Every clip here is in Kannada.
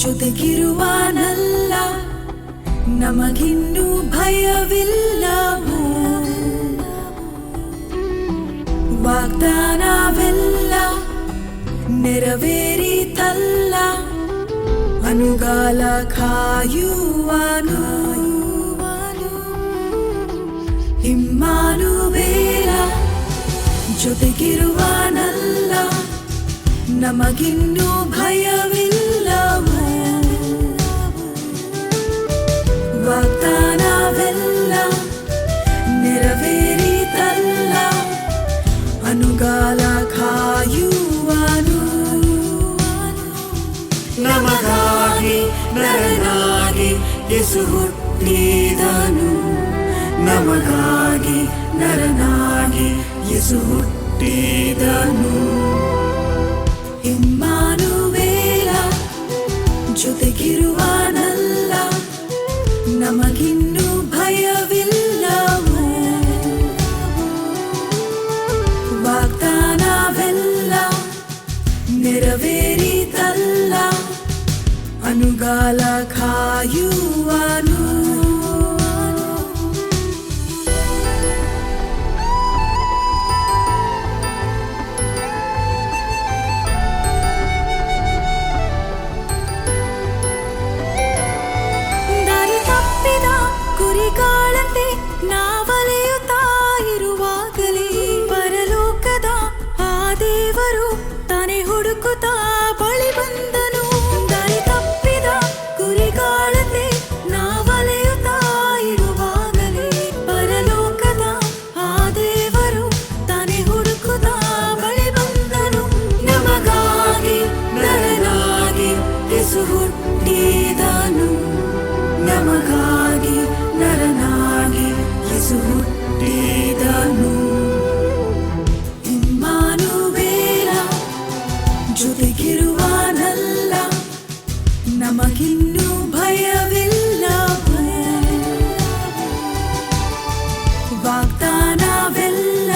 ಜೊತೆಗಿರುವಾನಲ್ಲ ನಮಗಿನ್ನೂ ಭಯವಿಲ್ಲ ವಾಗ್ದಾನವೆಲ್ಲ ನೆರವೇರಿತಲ್ಲ ಅನುಗಾಲ ಕಾಯುವನು. ಇಮ್ಮಾನು ಬೇರ ಜೊತೆಗಿರುವಾನಲ್ಲ ನಮಗಿನ್ನೂ ಭಯವಿಲ್ಲ. ವಾಗ್ದಾನವೆಲ್ಲ ನೆರವೇರಿತಲ್ಲ ಅನುಗಾಲ ಕಾಯುವನು. ನಮಗಾಗಿ ನರನಾಗಿ ಯೇಸು ಹುಟ್ಟಿದನು. ನಮಗಾಗಿ ನರನಾಗಿ ಯೇಸು ಹುಟ್ಟಿದನು. ಇಮ್ಮಾನುವೇಲ ಜೊತೆಗಿರುವನಲ್ಲ ನಮಗಿನ್ನು ಭಯವಿಲ್ಲವು ವಾಗ್ದಾನವೆಲ್ಲ ನೆರವೇರಿತಲ್ಲ ಅನುಗಾಲ ಕಾಯುವನು ಯೇಸು ಹುಟ್ಟಿದನು ಇಮ್ಮಾನುವೇಲ ಜೊತೆಗಿರುವನಲ್ಲ ನಮಗಿನ್ನು ಭಯವಿಲ್ಲವು ವಾಗ್ದಾನವೆಲ್ಲ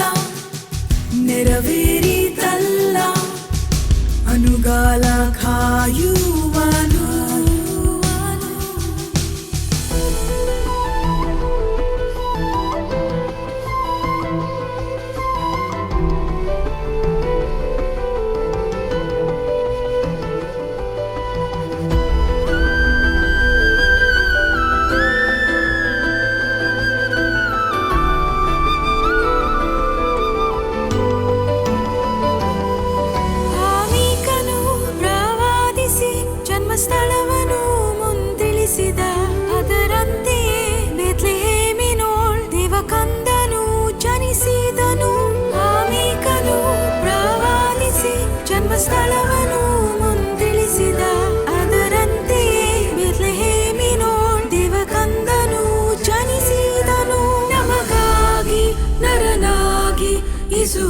ನೆರವೇರಿತಲ್ಲ ಅನುಗಾಲ ಕಾಯುವನು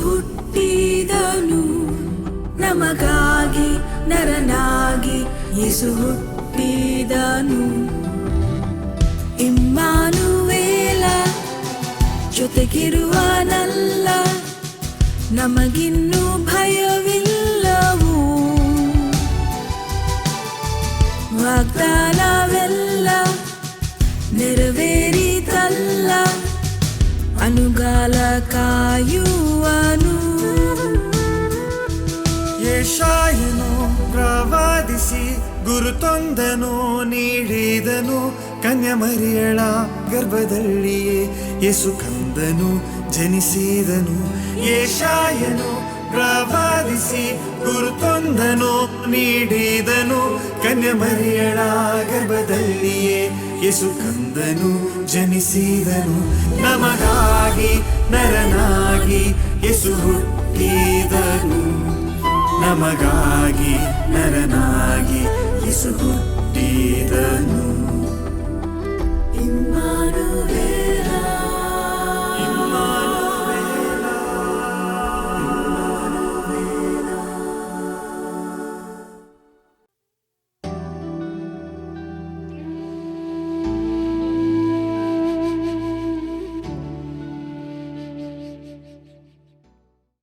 ಹುಟ್ಟಿದನು. ನಮಗಾಗಿ ನರನಾಗಿ ಯೇಸು ಹುಟ್ಟಿದನು. ಇಮ್ಮಾನುವೇಲ ಜೊತೆಗಿರುವನಲ್ಲ. ನಮಗಿನ್ನು ಭಯವಿಲ್ಲವು. ವಾಗ್ದಾನವೆಲ್ಲ ನೆರವೇರಿತಲ್ಲ. ಅನುಗಾಲ ಕಾಯುವನು ಗುರುತೊಂದನು ನೀಡಿದನು, ಕನ್ಯಮರಿಯಳ ಗರ್ಭದಲ್ಲಿಯೇ ಯೇಸು ಕಂದನು, ಜನಿಸಿದನು ಯೇಷಾಯನು ಪ್ರವಾದಿಸಿ ಗುರುತೊಂದನು, ನೀಡಿದನು, ಕನ್ಯಮರಿಯಳ ಗರ್ಭದಲ್ಲಿಯೇ ಯೇಸು ಕಂದನು, ಜನಿಸಿದನು. ನಮಗಾಗಿ ನರನಾಗಿ ಯೇಸು ಹುಟ್ಟಿದನು. ನಮಗಾಗಿ ನರನಾಗಿ ಯೇಸು ಹುಟ್ಟಿದನು. ಇಮ್ಮಾನುವೆ